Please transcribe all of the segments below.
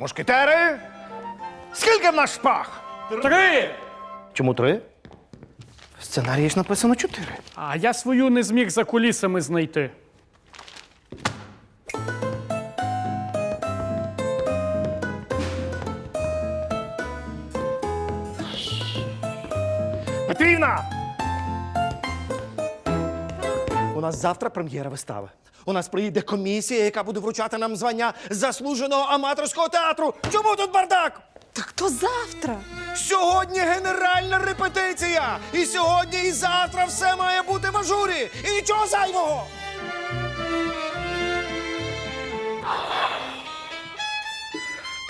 Мушкетери? Скільки в нас шпаг? Три! Чому три? В сценарії ж написано чотири. А я свою не зміг за кулісами знайти. Петрівна! У нас завтра прем'єра вистави. У нас приїде комісія, яка буде вручати нам звання заслуженого аматорського театру. Чому тут бардак? Так то завтра. Сьогодні генеральна репетиція! І сьогодні, і завтра все має бути в ажурі! І нічого зайвого!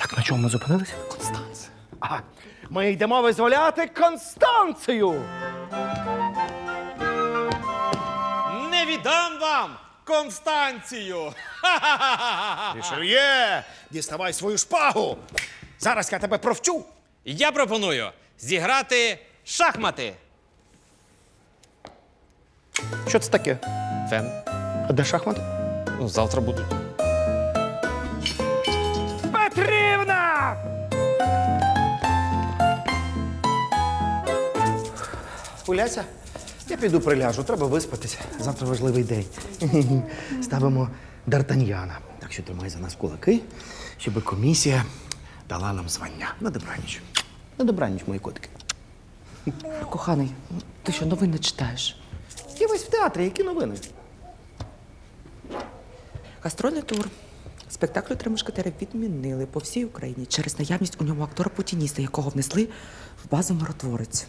Так, на чому ми зупинилися? Констанція. Ага. Ми йдемо визволяти Констанцію! Не віддам вам Констанцію! Рішельє, діставай свою шпагу! Зараз я тебе провчу! Я пропоную зіграти шахмати. Що це таке? Фен. А де шахмат? Ну, завтра будуть. Петрівна! Уляся, я піду приляжу, треба виспатися. Завтра важливий день. Ставимо Д'Артаньяна. Так що тримай за нас кулаки, щоб комісія дала нам звання. На добраніч. На добраніч, мої котики. Коханий, ти що новини читаєш? Я весь в театрі, які новини? Гастрольний тур. Спектаклю «Три мушкетери» відмінили по всій Україні через наявність у ньому актора путініста, якого внесли в базу миротворець.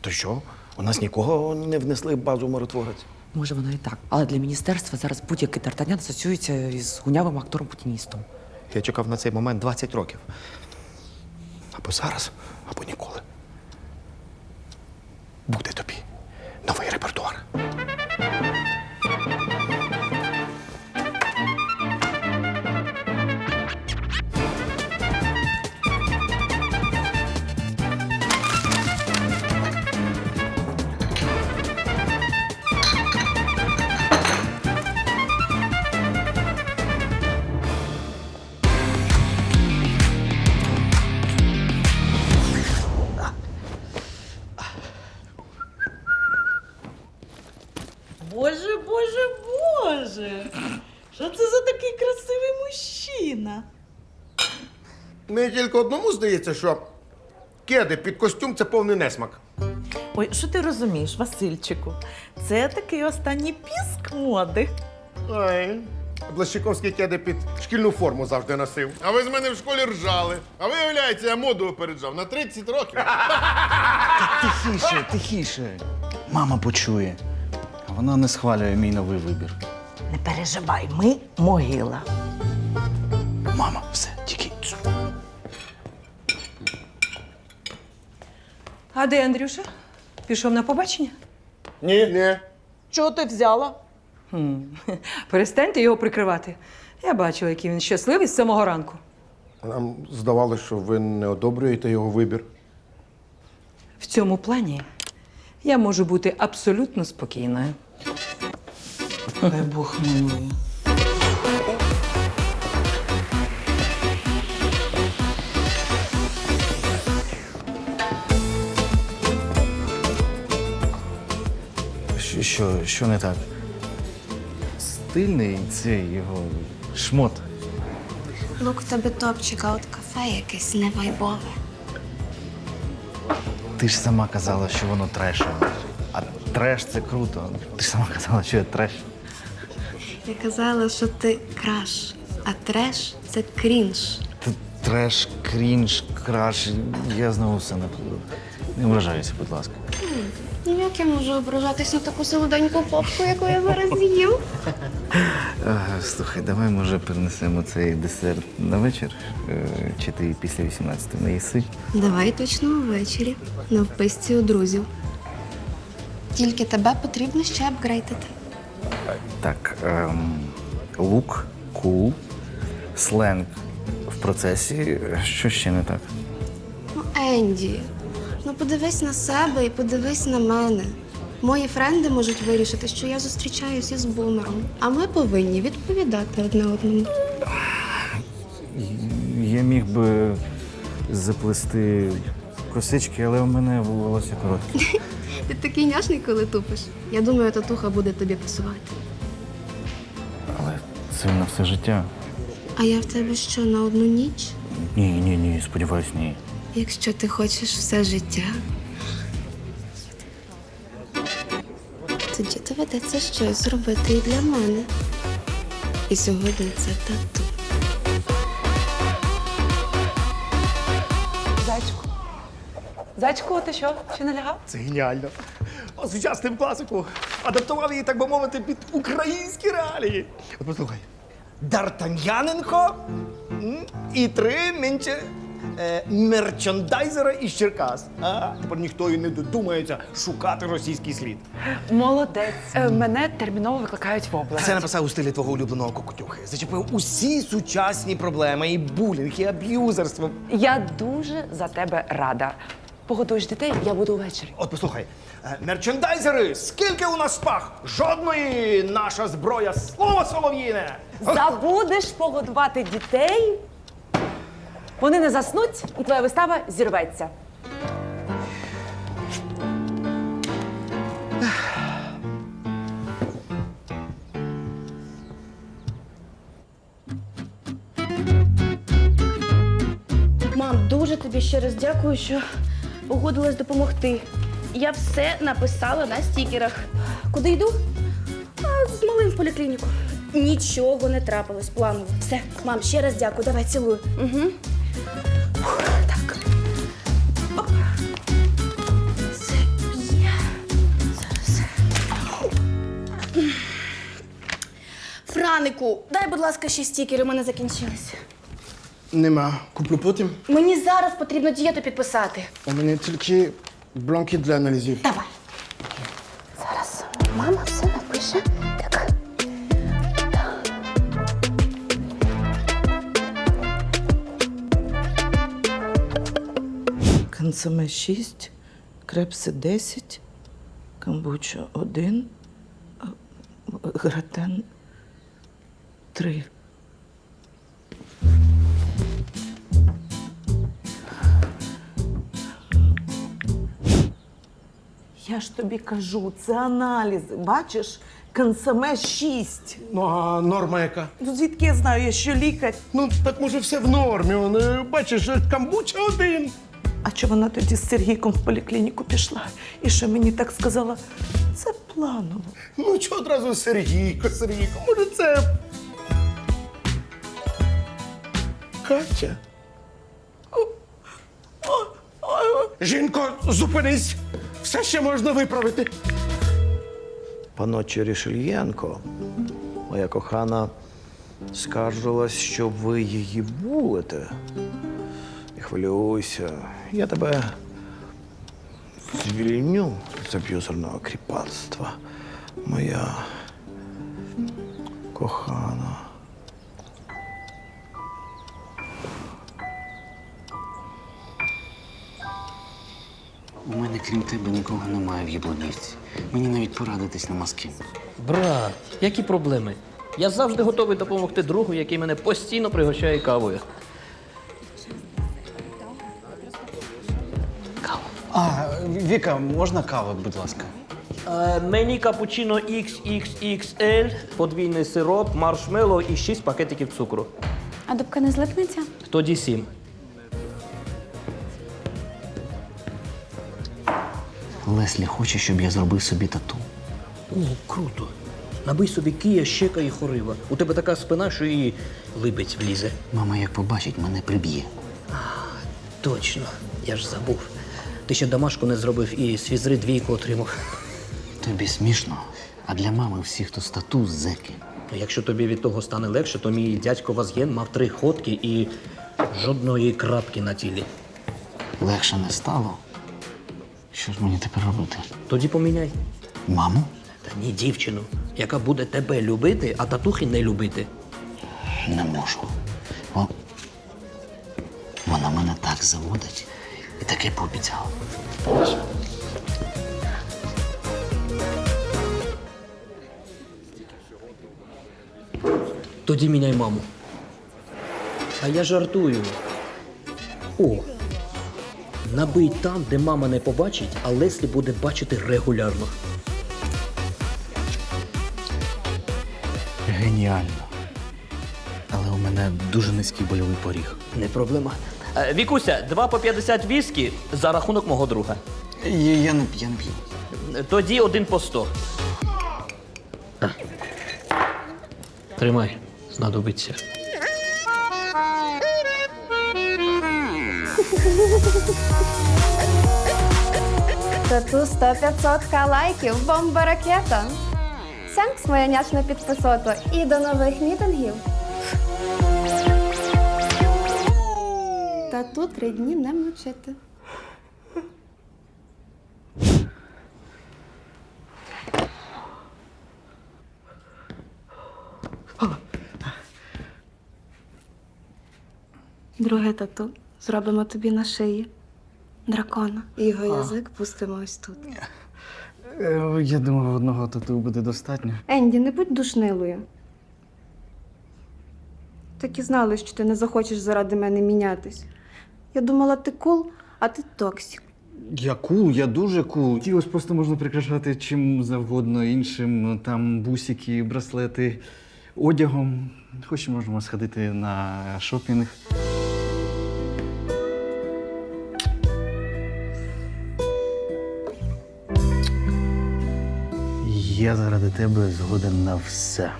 То що? У нас нікого не внесли в базу миротворець. Може, воно і так. Але для міністерства зараз будь-який тартанян асоціюється із гунявим актором путіністом. Я чекав на цей момент 20 років. Або зараз, або ніколи. Буде тобі новий репертуар. Тільки одному здається, що кеди під костюм це повний несмак. Ой, що ти розумієш, Васильчику? Це такий останній піск моди. Ой. Блащиковські кеди під шкільну форму завжди носив. А ви з мене в школі ржали. А виявляється, я моду опереджав на 30 років. Тихіше, тихіше. Мама почує. А Вона не схвалює мій новий вибір. Не переживай, ми могила. А де Андрюша? Пішов на побачення? Ні. Ні. Чого ти взяла? Перестаньте його прикривати. Я бачила, який він щасливий з самого ранку. Нам здавалося, що ви не одобрюєте його вибір. В цьому плані я можу бути абсолютно спокійною. Хай Бог милує. Що, що, не так? Стильний цей його шмот. Лук в тебе топчик, а от кафе якесь невайбове. Ти ж сама казала, що воно трешове. А треш це круто. Ти ж сама казала, що я треш. Я казала, що ти краш, а треш це крінж. Ти треш, крінж, краш. Я знову все наплив. Не вражайся, будь ласка. Ну як я можу ображатись на таку солоденьку попку, яку я зараз з'їм? А, слухай, давай може перенесемо цей десерт на вечір. Е, Чи ти після 18 не їси? Давай точно увечері, на вписці у друзів. Тільки тебе потрібно ще апгрейтити. Так, ем, лук, кул, сленг в процесі. Що ще не так? Ну, Енді, ну подивись на себе і подивись на мене. Мої френди можуть вирішити, що я зустрічаюся з бумером, а ми повинні відповідати одне одному. Я міг би заплести косички, але у мене волосся коротке. Ти такий няшний, коли тупиш. Я думаю, татуха буде тобі пасувати. Але це на все життя. А я в тебе що, на одну ніч? Ні, ні, ні, сподіваюсь, ні. Якщо ти хочеш все життя. Тоді доведеться щось зробити і для мене. І сьогодні це тату. Зайчику. Зайчику, ти що? Ще не лягав? Це геніально. Осучаснив класику. Адаптував її, так би мовити, під українські реалії. От послухай. Дартаньяненко і три менше е, мерчандайзера із Черкас. А тепер ніхто і не додумається шукати російський слід. Молодець. Е, Мене терміново викликають в область. Це написав у стилі твого улюбленого кокотюхи. Зачепив усі сучасні проблеми, і булінг, і аб'юзерство. Я дуже за тебе рада. Погодуєш дітей, я буду ввечері. От послухай, е, мерчендайзери, скільки у нас спах? Жодної наша зброя, слово солов'їне! Забудеш погодувати дітей. Вони не заснуть, і твоя вистава зірветься. Мам, дуже тобі ще раз дякую, що погодилась допомогти. Я все написала на стікерах. Куди йду? А, з малим в поліклініку. Нічого не трапилось планово. Все, мам, ще раз дякую. Давай цілую. Угу. Так. Оп. Це є. Зараз. Франику, дай, будь ласка, ще стікери, у мене закінчились. Нема. Куплю потім. Мені зараз потрібно дієту підписати. У мене тільки бланки для аналізів. Давай. Зараз мама все напише. Консоме 6, крепси 10, камбуча 1, гратен 3. Я ж тобі кажу, це аналізи. Бачиш, консоме 6. Ну, а норма яка? Ну звідки я знаю, я що лікар? Ну, так може все в нормі. Он, е, бачиш, е, камбуча один. А чого вона тоді з Сергійком в поліклініку пішла? І що мені так сказала? Це планово. Ну, чого одразу Сергійко, Сергійко? Може, це. Катя. Жінко, зупинись! Все ще можна виправити. Паночі Рішельєнко, моя кохана, скаржилась, що ви її булите. Хвилюйся, я тебе звільню з аб'юзерного кріпацтва. Моя кохана. У мене крім тебе нікого немає в Яблунівці. Мені навіть порадитись нема з ким. Брат, які проблеми? Я завжди готовий допомогти другу, який мене постійно пригощає кавою. Віка, можна кави, будь ласка? Е, мені капучино XXXL, подвійний сироп, маршмеллоу і 6 пакетиків цукру. А дубка не злипнеться? Тоді 7. Леслі хоче, щоб я зробив собі тату. О, круто. Набий собі кія, щека і хорива. У тебе така спина, що і либець влізе. Мама, як побачить, мене приб'є. Точно, я ж забув. Ти ще домашку не зробив і з фізри двійку отримав. Тобі смішно, а для мами всі, хто з тату, зеки. Ну, Якщо тобі від того стане легше, то мій дядько Вазген мав три ходки і жодної крапки на тілі. Легше не стало. Що ж мені тепер робити? Тоді поміняй. Маму? Та ні, дівчину, яка буде тебе любити, а татухи не любити. Не можу. Вона мене так заводить і таке пообіцяла. Тоді міняй маму. А я жартую. О. Набий там, де мама не побачить, а Леслі буде бачити регулярно. Геніально. Але у мене дуже низький больовий поріг. Не проблема. Е, Вікуся, 2 по 50 віскі за рахунок мого друга. Я, я не я не п'ю. Е, Тоді один по 100. Тримай, знадобиться. Тату 100-500 лайків, бомба ракета. Сянкс моя нячна підписото. І до нових мітингів. Тату три дні не мучити. Друге тату зробимо тобі на шиї. Дракона. І його язик пустимо ось тут. Е, Я думав, одного тату буде достатньо. Енді, не будь душнилою. Так і знали, що ти не захочеш заради мене мінятись. Я думала, ти кул, а ти токсик. Я кул, я дуже кул. Тіло ж просто можна прикрашати чим завгодно іншим, там бусики, браслети, одягом. Хоч можемо сходити на шопінг. Я заради тебе згоден на все.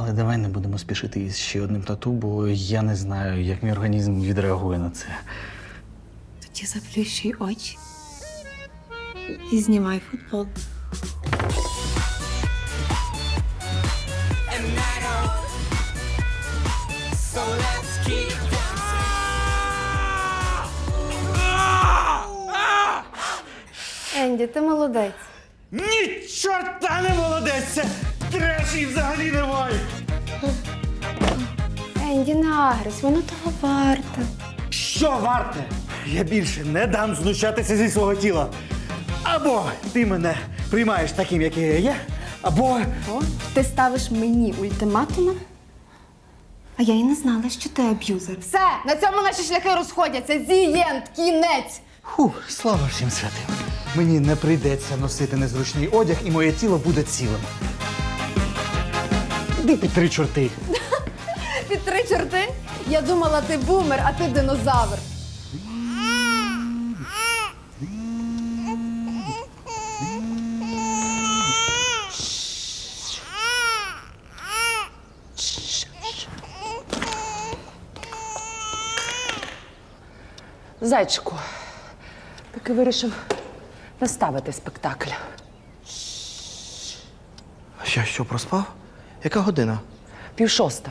Але давай не будемо спішити із ще одним тату, бо я не знаю, як мій організм відреагує на це. Тоді заплющуй очі і знімай футбол. Енді, ти молодець. Ні, чорта не молодець! Це треш і взагалі немає! Енді, не воно того варте. Що варте? Я більше не дам знущатися зі свого тіла. Або ти мене приймаєш таким, який я є, або. О, ти ставиш мені ультиматуми? А я і не знала, що ти аб'юзер. Все, на цьому наші шляхи розходяться. Зієнт, кінець. Фу, слава всім святим. Мені не прийдеться носити незручний одяг, і моє тіло буде цілим. Іди під три чорти. Під три чорти? Я думала, ти бумер, а ти динозавр. Зайчику, таки вирішив не ставити спектакль. Що, що, проспав? Яка година? Пів шоста.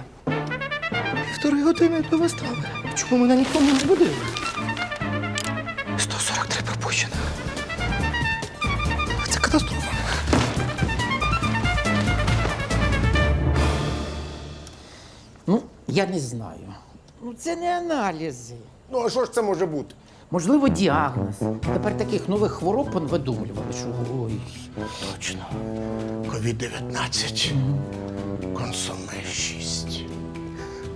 Півтори години до вистави. Чому мене ніхто не збудив? 143 пропущено. Це катастрофа. Ну, я не знаю. Ну, це не аналізи. Ну, а що ж це може бути? Можливо, діагноз. Тепер таких нових хвороб понавидумлювали, що ой. Точно. Ковід-19. Консоме 6.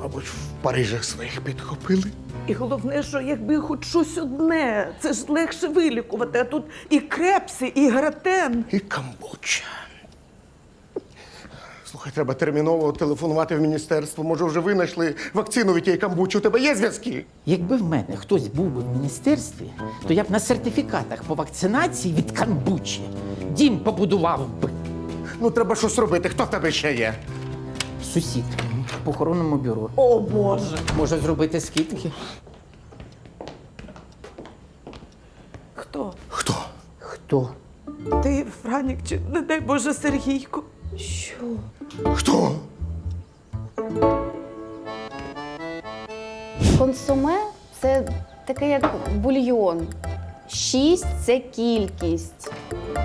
Мабуть, в Парижах своїх підхопили. І головне, що якби хоч щось одне, це ж легше вилікувати, а тут і крепси, і гратен. І камбуча. Слухай, треба терміново телефонувати в міністерство. Може, вже винайшли вакцину від тієї камбучі. У тебе є зв'язки? Якби в мене хтось був би в міністерстві, то я б на сертифікатах по вакцинації від камбучі дім побудував би. Ну, треба щось робити. Хто в тебе ще є? Сусід в похоронному бюро. О Боже! Може зробити скидки? Хто? Хто? Хто? Ти, Франік, чи не дай Боже Сергійко? Що? Хто? Консоме це таке як бульйон. Шість це кількість.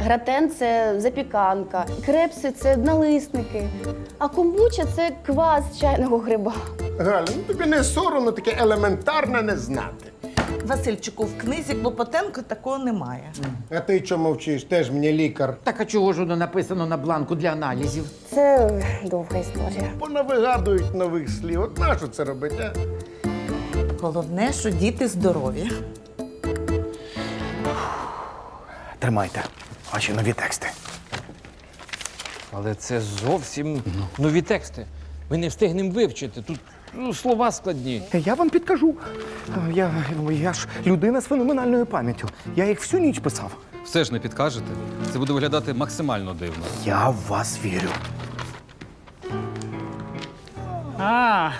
Гратен це запіканка. Крепси це налисники. А комбуча це квас з чайного гриба. Галя, ну тобі не соромно таке елементарне не знати. Васильчику, в книзі Клопотенко такого немає. А ти що мовчиш? Теж мені лікар. Так а чого ж воно написано на бланку для аналізів? Це довга історія. Понавигадують нових слів. От нащо це робить, а? Головне, що діти здорові. Тримайте ваші нові тексти. Але це зовсім нові тексти. Ми не встигнемо вивчити. Тут ну, слова складні. Та я вам підкажу. Е, Я, я ж людина з феноменальною пам'яттю. Я їх всю ніч писав. Все ж не підкажете. Це буде виглядати максимально дивно. Я в вас вірю. А,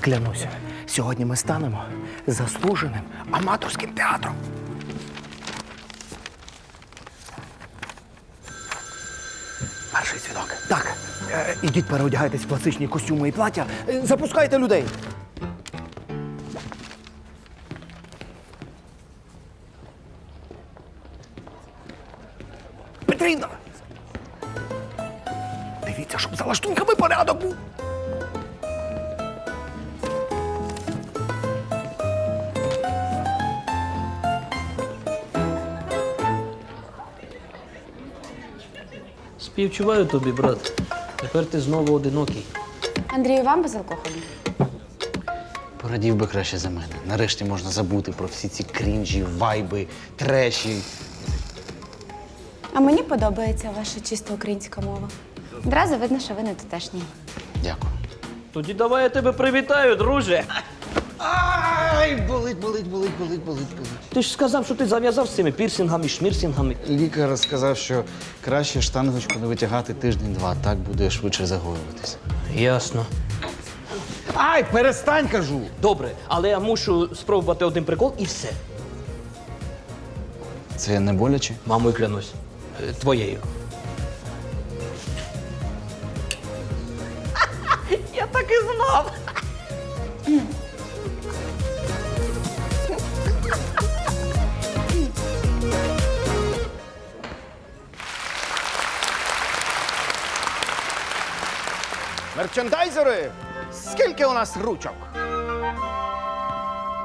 Клянуся, сьогодні ми станемо заслуженим аматорським театром. Перший дзвінок. Так, е, ідіть переодягайтесь в класичні костюми і плаття. Е, запускайте людей. Співчуваю тобі, брат. Тепер ти знову одинокий. Андрію, вам безалкогольний? Порадів би краще за мене. Нарешті можна забути про всі ці крінжі, вайби, треші. А мені подобається ваша чисто українська мова. Одразу видно, що ви не тутешні. Дякую. Тоді давай я тебе привітаю, друже. Ай, болить, болить, болить, болить, болить, болить. Ти ж сказав, що ти зав'язав з цими пірсингами, шмірсингами. Лікар сказав, що краще штангочку не витягати тиждень-два, так буде швидше загоюватися. Ясно. Ай, перестань, кажу! Добре, але я мушу спробувати один прикол і все. Це не боляче? Мамою клянусь. Е, Твоєю. Я так і знав. Мерчендайзери, скільки у нас ручок?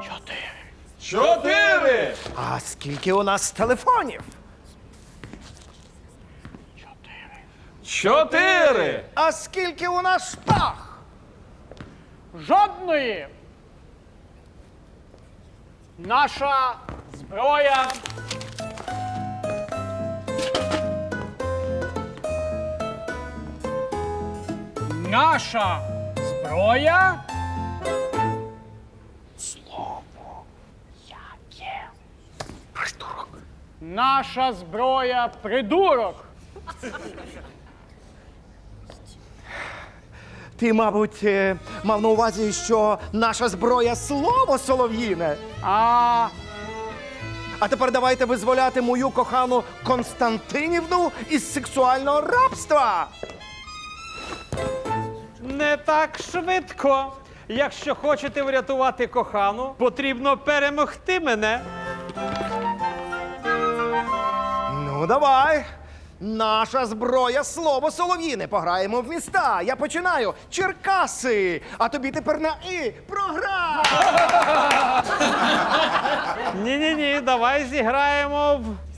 чотири! Чотири! А скільки у нас телефонів? Чотири! А скільки у нас штах? Жодної! Наша зброя. Наша зброя. Придурок. Наша зброя придурок. Ти, мабуть, е, мав на увазі, що наша зброя слово солов'їне. А А тепер давайте визволяти мою кохану Константинівну із сексуального рабства. Не так швидко. Якщо хочете врятувати кохану, потрібно перемогти мене. Ну, давай. Наша зброя слово солов'їне. Пограємо в міста. Я починаю. Черкаси. А тобі тепер на і програм. Ні-ні-ні, давай зіграємо в.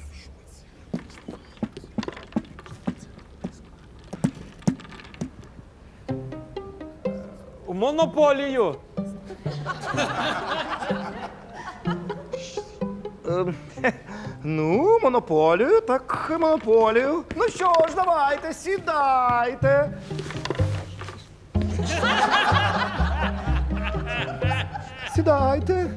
Монополію. Ем, хе, Ну, монополію, так монополію. Ну що ж, давайте, сідайте. Сідайте.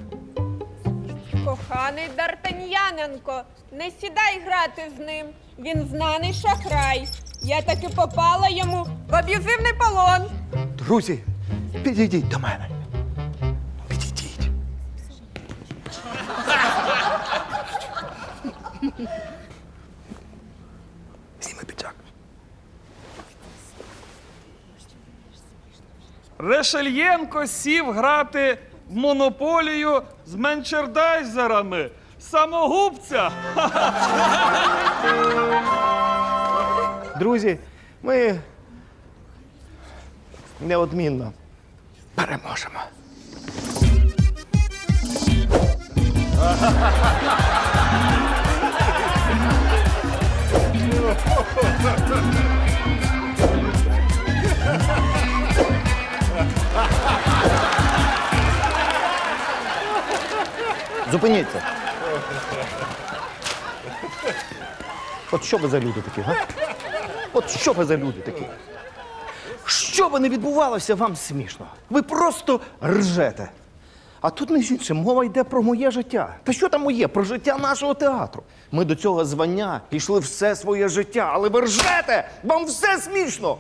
Коханий Дартаньяненко, не сідай грати з ним. Він знаний шахрай. Я таки попала йому в аб'юзивний полон. Друзі, підійдіть до мене. Підійдіть. Зніми піджак. Решельєнко сів грати в монополію з менчердайзерами. Самогубця! Друзі, ми неодмінно переможемо. Зупиніться. От що ви за люди такі, га? От що ви за люди такі? Що би не відбувалося, вам смішно. Ви просто ржете. А тут, між іншим, мова йде про моє життя. Та що там моє? Про життя нашого театру. Ми до цього звання пішли все своє життя, але ви ржете! Вам все смішно!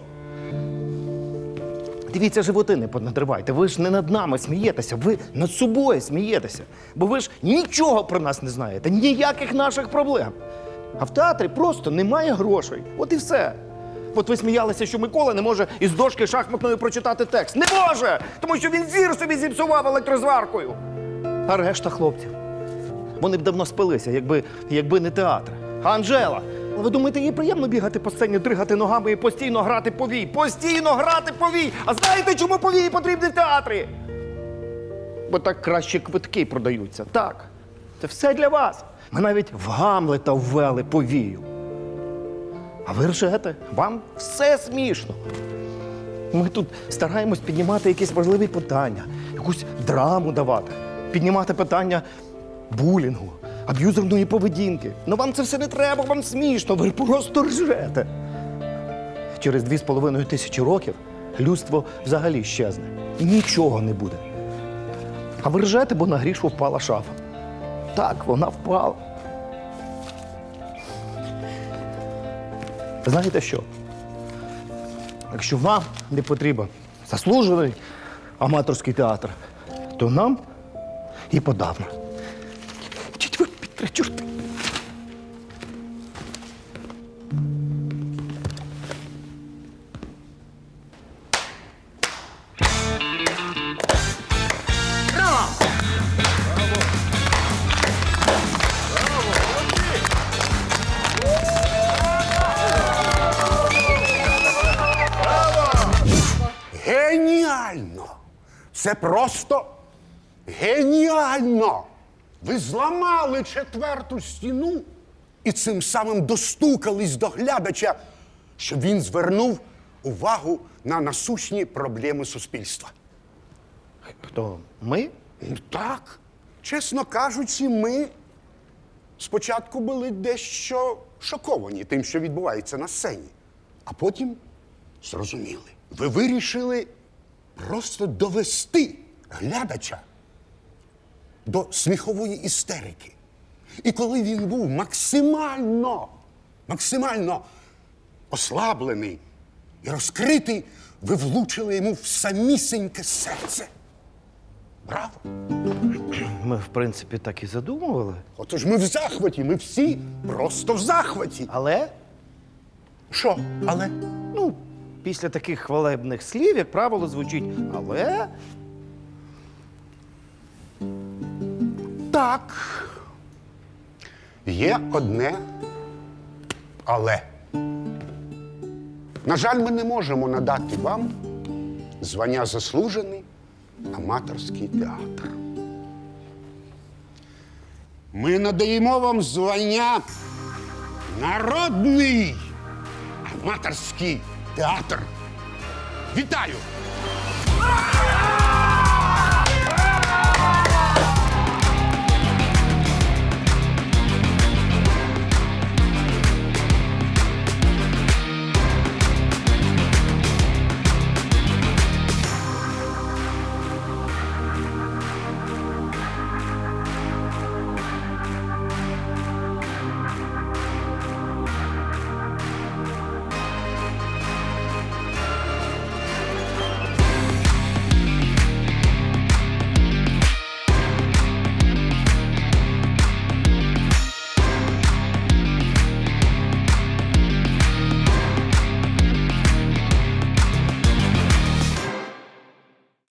Дивіться, животи не понадривайте. Ви ж не над нами смієтеся, ви над собою смієтеся. Бо ви ж нічого про нас не знаєте, ніяких наших проблем. А в театрі просто немає грошей. От і все. От ви сміялися, що Микола не може із дошки шахматної прочитати текст. Не може! Тому що він зір собі зіпсував електрозваркою. А решта хлопців. Вони б давно спилися, якби, якби не театр. Анжела, ви думаєте, їй приємно бігати по сцені, дригати ногами і постійно грати повій? Постійно грати повій! А знаєте, чому повії потрібні в театрі? Бо так краще квитки продаються. Так. Це все для вас. Ми навіть в Гамлета ввели повію. А ви ржете, вам все смішно. Ми тут стараємось піднімати якісь важливі питання, якусь драму давати, піднімати питання булінгу, аб'юзерної поведінки. Ну вам це все не треба, вам смішно, ви просто ржете. Через дві з половиною тисячі років людство взагалі щезне. І нічого не буде. А ви ржете, бо на грішу впала шафа. Так, вона впала. Знаєте що? Якщо вам не потрібен заслужений аматорський театр, то нам і подавно. Під чорти. Геніально! Це просто геніально! Ви зламали четверту стіну і цим самим достукались до глядача, щоб він звернув увагу на насущні проблеми суспільства. Хто? Ми? Так. Чесно кажучи, ми спочатку були дещо шоковані тим, що відбувається на сцені, а потім зрозуміли. Ви вирішили просто довести глядача до сміхової істерики. І коли він був максимально, максимально ослаблений і розкритий, ви влучили йому в самісіньке серце. Браво! Ми, в принципі, так і задумували. Отож ми в захваті, ми всі просто в захваті. Але? Що? Але? Ну, після таких хвалебних слів, як правило, звучить але. Так. Є одне але. На жаль, ми не можемо надати вам звання заслужений аматорський театр. Ми надаємо вам звання Народний аматорський театр. Вітаю!